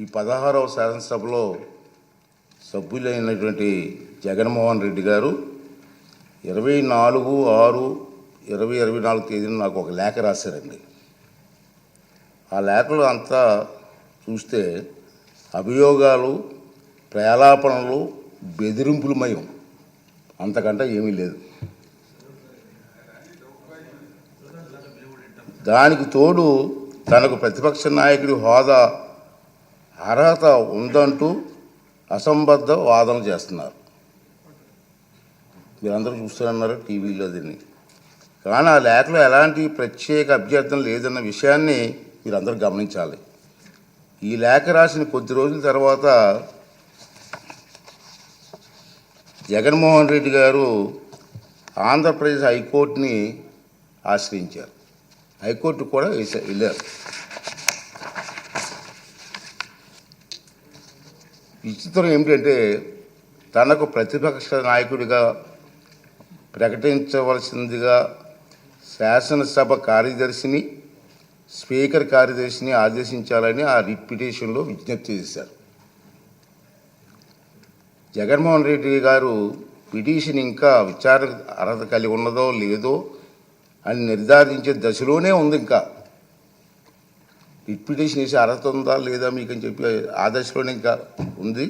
ఈ పదహారవ శాసనసభలో సభ్యులైనటువంటి జగన్మోహన్ రెడ్డి గారు ఇరవై నాలుగు ఆరు ఇరవై ఇరవై నాలుగు తేదీన నాకు ఒక లేఖ రాశారండి. ఆ లేఖలు అంతా చూస్తే అభియోగాలు ప్రేలాపణలు బెదిరింపులు మయం అంతకంటే ఏమీ లేదు. దానికి తోడు తనకు ప్రతిపక్ష నాయకుడి హోదా అర్హత ఉందంటూ అసంబద్ధ వాదన చేస్తున్నారు. మీరందరూ చూస్తున్నారు టీవీలో దీన్ని. కానీ ఆ లేఖలో ఎలాంటి ప్రత్యేక అభ్యర్థన లేదన్న విషయాన్ని మీరందరూ గమనించాలి. ఈ లేఖ రాసిన కొద్ది రోజుల తర్వాత జగన్మోహన్ రెడ్డి గారు ఆంధ్రప్రదేశ్ హైకోర్టుని ఆశ్రయించారు. హైకోర్టు కూడా వెళ్ళారు. విచిత్రం ఏమిటంటే తనకు ప్రతిపక్ష నాయకుడిగా ప్రకటించవలసిందిగా శాసనసభ కార్యదర్శిని స్పీకర్ కార్యదర్శిని ఆదేశించాలని ఆ రిట్ పిటిషన్లో విజ్ఞప్తి చేశారు. జగన్మోహన్ రెడ్డి గారు పిటిషన్ ఇంకా విచారణ అర్హత కలిగి ఉన్నదో లేదో అని నిర్ధారించే దశలోనే ఉంది ఇంకా. రిట్ పిటిషన్ వేసి అర్హత ఉందా లేదా మీకు అని చెప్పి ఆ ఇంకా ఉంది.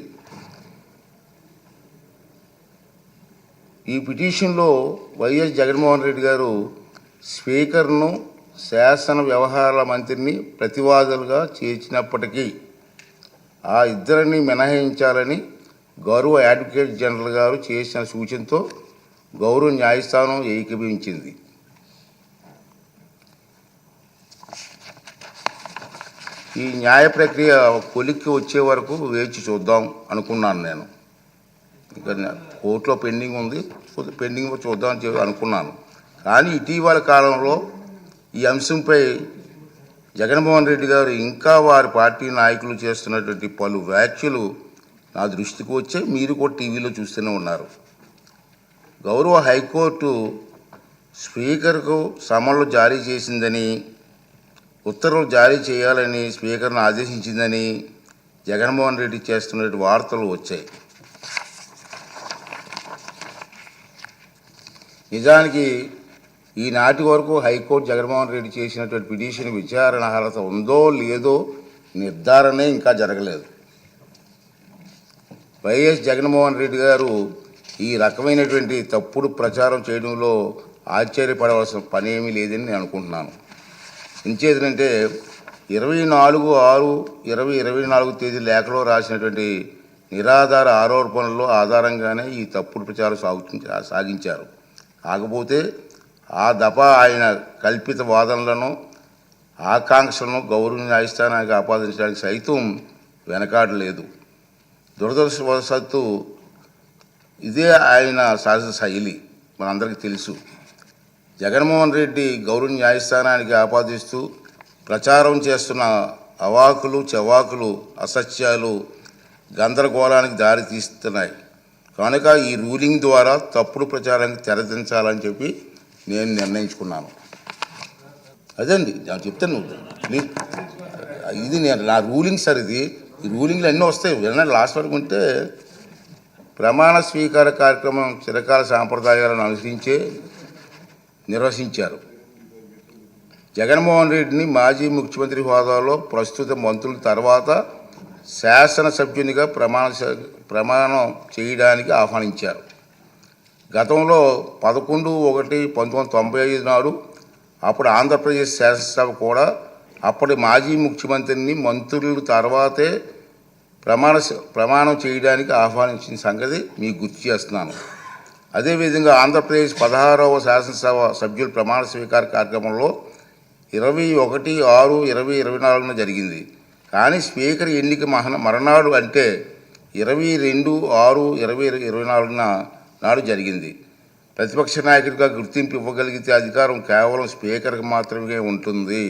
ఈ పిటిషన్లో వైఎస్ జగన్మోహన్ రెడ్డి గారు స్పీకర్ను శాసన వ్యవహారాల మంత్రిని ప్రతివాదులుగా చేర్చినప్పటికీ ఆ ఇద్దరిని మినహాయించాలని గౌరవ అడ్వకేట్ జనరల్ గారు చేసిన సూచనతో గౌరవ న్యాయస్థానం ఏకీభవించింది. ఈ న్యాయ ప్రక్రియ కొలిక్కి వచ్చే వరకు వేచి చూద్దాం అనుకున్నాను నేను. ఇంకా కోర్టులో పెండింగ్ ఉంది. పెండింగ్ చూద్దాం అని చెప్పి అనుకున్నాను. కానీ ఇటీవల కాలంలో ఈ అంశంపై జగన్మోహన్ రెడ్డి గారు ఇంకా వారి పార్టీ నాయకులు చేస్తున్నటువంటి పలు వ్యాఖ్యలు నా దృష్టికి వచ్చే మీరు కూడా టీవీలో చూస్తూనే ఉన్నారు. గౌరవ హైకోర్టు స్పీకర్కు సమన్లు జారీ చేసిందని ఉత్తర్వులు జారీ చేయాలని స్పీకర్ను ఆదేశించిందని జగన్మోహన్ రెడ్డి చేస్తున్న వార్తలు వచ్చాయి. నిజానికి ఈనాటి వరకు హైకోర్టు జగన్మోహన్ రెడ్డి చేసినటువంటి పిటిషన్ విచారణ అర్హత ఉందో లేదో నిర్ధారణే ఇంకా జరగలేదు. వైఎస్ జగన్మోహన్ రెడ్డి గారు ఈ రకమైనటువంటి తప్పుడు ప్రచారం చేయడంలో ఆశ్చర్యపడవలసిన పని ఏమీ లేదని నేను అనుకుంటున్నాను. ఇంచేతనంటే ఇరవై నాలుగు ఆరు ఇరవై ఇరవై నాలుగు తేదీ లేఖలో రాసినటువంటి నిరాధార ఆరోపణల్లో ఆధారంగానే ఈ తప్పుడు ప్రచారం సాగు సాగించారు. కాకపోతే ఆ దఫ ఆయన కల్పిత వాదనలను ఆకాంక్షలను గౌరవ న్యాయస్థానానికి ఆపాదించడానికి సైతం వెనకాడలేదు. దురదృష్టవశాత్తు ఇదే ఆయన సహజ శైలి మనందరికీ తెలుసు. జగన్మోహన్ రెడ్డి గౌరవ న్యాయస్థానానికి ఆపాదిస్తూ ప్రచారం చేస్తున్న అవాకులు చవాకులు అసత్యాలు గందరగోళానికి దారి తీస్తున్నాయి. కనుక ఈ రూలింగ్ ద్వారా తప్పుడు ప్రచారానికి తెరదించాలని చెప్పి నేను నిర్ణయించుకున్నాను. అదండి నేను చెప్తాను. ఇది నేను నా రూలింగ్ సార్ ఇది. ఈ రూలింగ్లు అన్నీ వస్తాయి. వినండి లాస్ట్ వరకు ఉంటే ప్రమాణ స్వీకార కార్యక్రమం చిరకాల సాంప్రదాయాలను అనుసరించే నిర్వహించారు. జగన్మోహన్ రెడ్డిని మాజీ ముఖ్యమంత్రి హోదాలో ప్రస్తుత మంత్రుల తర్వాత శాసనసభ్యునిగా ప్రమాణ ప్రమాణం చేయడానికి ఆహ్వానించారు. గతంలో పదకొండు ఒకటి పంతొమ్మిది వందల తొంభై ఐదు నాడు అప్పుడు ఆంధ్రప్రదేశ్ శాసనసభ కూడా అప్పటి మాజీ ముఖ్యమంత్రిని మంత్రులు తర్వాతే ప్రమాణ ప్రమాణం చేయడానికి ఆహ్వానించిన సంగతి మీకు గుర్తు చేస్తున్నాను. అదేవిధంగా ఆంధ్రప్రదేశ్ పదహారవ శాసనసభ సభ్యుల ప్రమాణ స్వీకార కార్యక్రమంలో ఇరవై ఒకటి ఆరు ఇరవై ఇరవై నాలుగున జరిగింది. కానీ స్పీకర్ ఎన్నిక మహన మరణాడు అంటే ఇరవై రెండు ఆరు ఇరవై ఇరవై నాలుగున నాడు జరిగింది. ప్రతిపక్ష నాయకుడిగా గుర్తింపు ఇవ్వగలిగితే అధికారం కేవలం స్పీకర్కి మాత్రమే ఉంటుంది.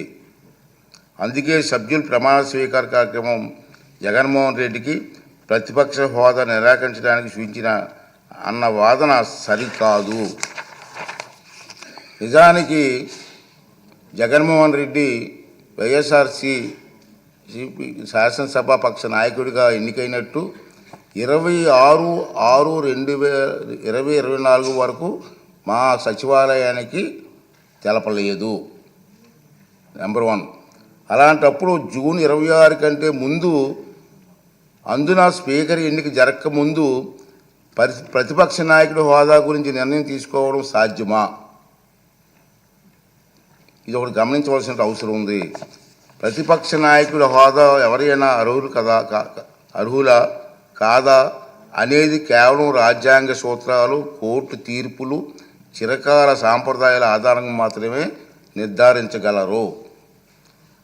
అందుకే సభ్యుల ప్రమాణ స్వీకార కార్యక్రమం జగన్మోహన్ రెడ్డికి ప్రతిపక్ష హోదా నిరాకరించడానికి సూచించిన అన్న వాదన సరికాదు. నిజానికి జగన్మోహన్ రెడ్డి వైఎస్ఆర్సి శాసనసభ పక్ష నాయకుడిగా ఎన్నికైనట్టు ఇరవై ఆరు ఆరు రెండు వేల ఇరవై ఇరవై నాలుగు వరకు మా సచివాలయానికి తెలపలేదు. నెంబర్ వన్ అలాంటప్పుడు జూన్ ఇరవై ఆరు కంటే ముందు అందున స్పీకర్ ఎన్నిక జరగక ముందు పరి ప్రతిపక్ష నాయకుడు హోదా గురించి నిర్ణయం తీసుకోవడం సాధ్యమా? ఇది ఒకటి గమనించవలసిన అవసరం ఉంది. ప్రతిపక్ష నాయకుల హోదా ఎవరైనా అర్హులు కదా కా- అర్హులా కాదా అనేది కేవలం రాజ్యాంగ సూత్రాలు కోర్టు తీర్పులు చిరకాల సాంప్రదాయాల ఆధారంగా మాత్రమే నిర్ధారించగలరు.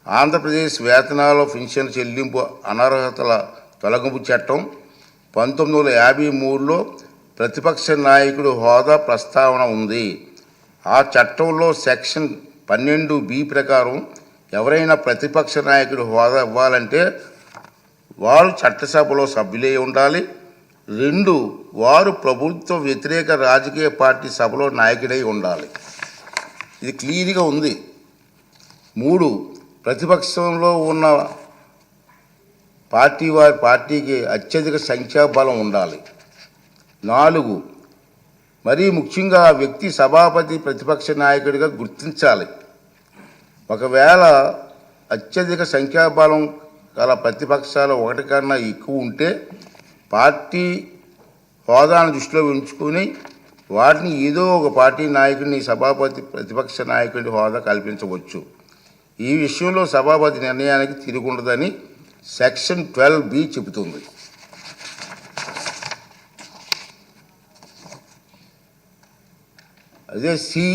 ఆంధ్రప్రదేశ్ వేతనాల పెన్షన్ చెల్లింపు అనర్హతల తొలగింపు చట్టం పంతొమ్మిది వందల యాభై మూడులో ప్రతిపక్ష నాయకుడు హోదా ప్రస్తావన ఉంది. ఆ చట్టంలో సెక్షన్ పన్నెండు బి ప్రకారం ఎవరైనా ప్రతిపక్ష నాయకుడు హోదా ఇవ్వాలంటే వారు చట్టసభలో సభ్యులై ఉండాలి. రెండు వారు ప్రభుత్వ వ్యతిరేక రాజకీయ పార్టీ సభలో నాయకుడై ఉండాలి. ఇది క్లియర్గా ఉంది. మూడు ప్రతిపక్షంలో ఉన్న పార్టీ వారి పార్టీకి అత్యధిక సంఖ్యాబలం ఉండాలి. నాలుగు మరీ ముఖ్యంగా ఆ వ్యక్తి సభాపతి ప్రతిపక్ష నాయకుడిగా గుర్తించాలి. ఒకవేళ అత్యధిక సంఖ్యాబలం గల ప్రతిపక్షాలు ఒకటి కన్నా ఎక్కువ ఉంటే పార్టీ హోదాను దృష్టిలో ఉంచుకొని వాటిని ఏదో ఒక పార్టీ నాయకుడిని సభాపతి ప్రతిపక్ష నాయకుడి హోదా కల్పించవచ్చు. ఈ విషయంలో సభాపతి నిర్ణయానికి తిరుగుండదని సెక్షన్ ట్వెల్వ్ బి చెబుతుంది. అదే సి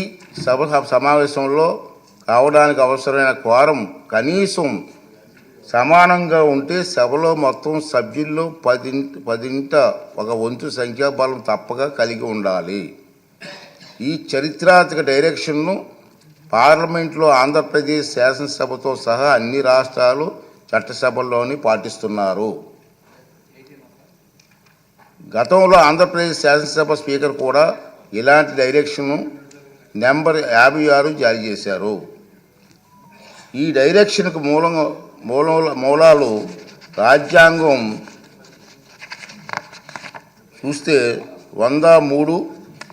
సభ సమావేశంలో కావడానికి అవసరమైన క్వారం కనీసం సమానంగా ఉంటే సభలో మొత్తం సభ్యుల్లో పది పదింట ఒక వంతు సంఖ్యాబలం తప్పక కలిగి ఉండాలి. ఈ చరిత్రాత్మక డైరెక్షన్ను పార్లమెంట్లో ఆంధ్రప్రదేశ్ శాసనసభతో సహా అన్ని రాష్ట్రాలు చట్టసభల్లోని పాటిస్తున్నారు. గతంలో ఆంధ్రప్రదేశ్ శాసనసభ స్పీకర్ కూడా ఇలాంటి డైరెక్షన్ను నెంబర్ యాభై ఆరు జారీ చేశారు. ఈ డైరెక్షన్కు మూలం మూల మూలాలు రాజ్యాంగం చూస్తే వంద మూడు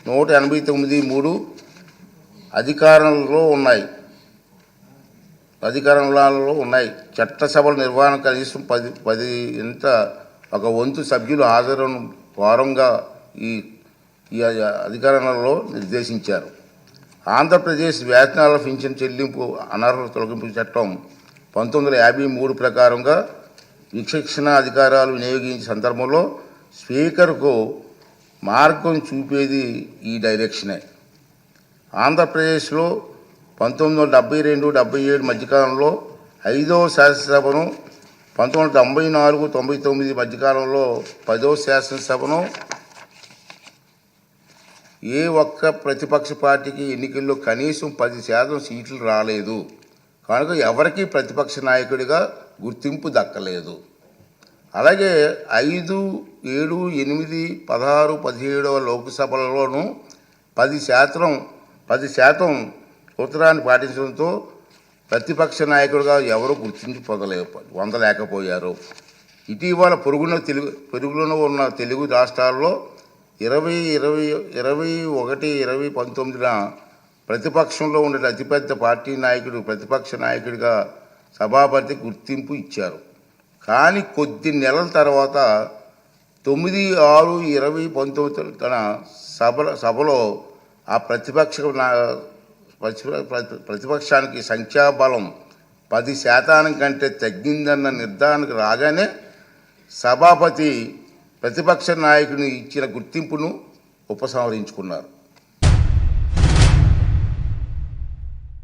నూట ఎనభై తొమ్మిది మూడు అధికారంలో ఉన్నాయి. అధికారంలో ఉన్నాయి. చట్టసభల నిర్వహణ కనీసం పది పది ఇంత ఒక వంతు సభ్యులు హాజరును వారంగా ఈ ఈ అధికారంలో నిర్దేశించారు. ఆంధ్రప్రదేశ్ వేతనాల పింఛన్ చెల్లింపు అనర్హత తొలగింపు చట్టం పంతొమ్మిది వందల యాభై మూడు ప్రకారంగా విచక్షణ అధికారాలు వినియోగించే సందర్భంలో స్పీకర్కు మార్గం చూపేది ఈ డైరెక్షనే. ఆంధ్రప్రదేశ్లో పంతొమ్మిది వందల డెబ్బై రెండు డెబ్బై ఏడు మధ్యకాలంలో ఐదవ శాసనసభను పంతొమ్మిది వందల తొంభై నాలుగు తొంభై తొమ్మిది మధ్యకాలంలో పదో శాసనసభను ఏ ఒక్క ప్రతిపక్ష పార్టీకి ఎన్నికల్లో కనీసం పది శాతం సీట్లు రాలేదు. కనుక ఎవరికీ ప్రతిపక్ష నాయకుడిగా గుర్తింపు దక్కలేదు. అలాగే ఐదు ఏడు ఎనిమిది పదహారు పదిహేడవ లోక్సభలలోనూ పది శాతం పది శాతం సూత్రాన్ని పాటించడంతో ప్రతిపక్ష నాయకుడుగా ఎవరు గుర్తింపు పొందలే పొందలేకపోయారు ఇటీవల పొరుగున తెలుగు పొరుగులో ఉన్న తెలుగు రాష్ట్రాల్లో ఇరవై ఇరవై ఇరవై ఒకటి ఇరవై పంతొమ్మిదిన ప్రతిపక్షంలో ఉండే అతిపెద్ద పార్టీ నాయకుడు ప్రతిపక్ష నాయకుడిగా సభాపతి గుర్తింపు ఇచ్చారు. కానీ కొద్ది నెలల తర్వాత తొమ్మిది ఆరు ఇరవై పంతొమ్మిది తన సభ సభలో ఆ ప్రతిపక్ష నా- ప్రతిపక్షానికి సంఖ్యాబలం పది శాతానికి కంటే తగ్గిందన్న నిర్ధారణకు రాగానే సభాపతి ప్రతిపక్ష నాయకుని ఇచ్చిన గుర్తింపును ఉపసంహరించుకున్నారు.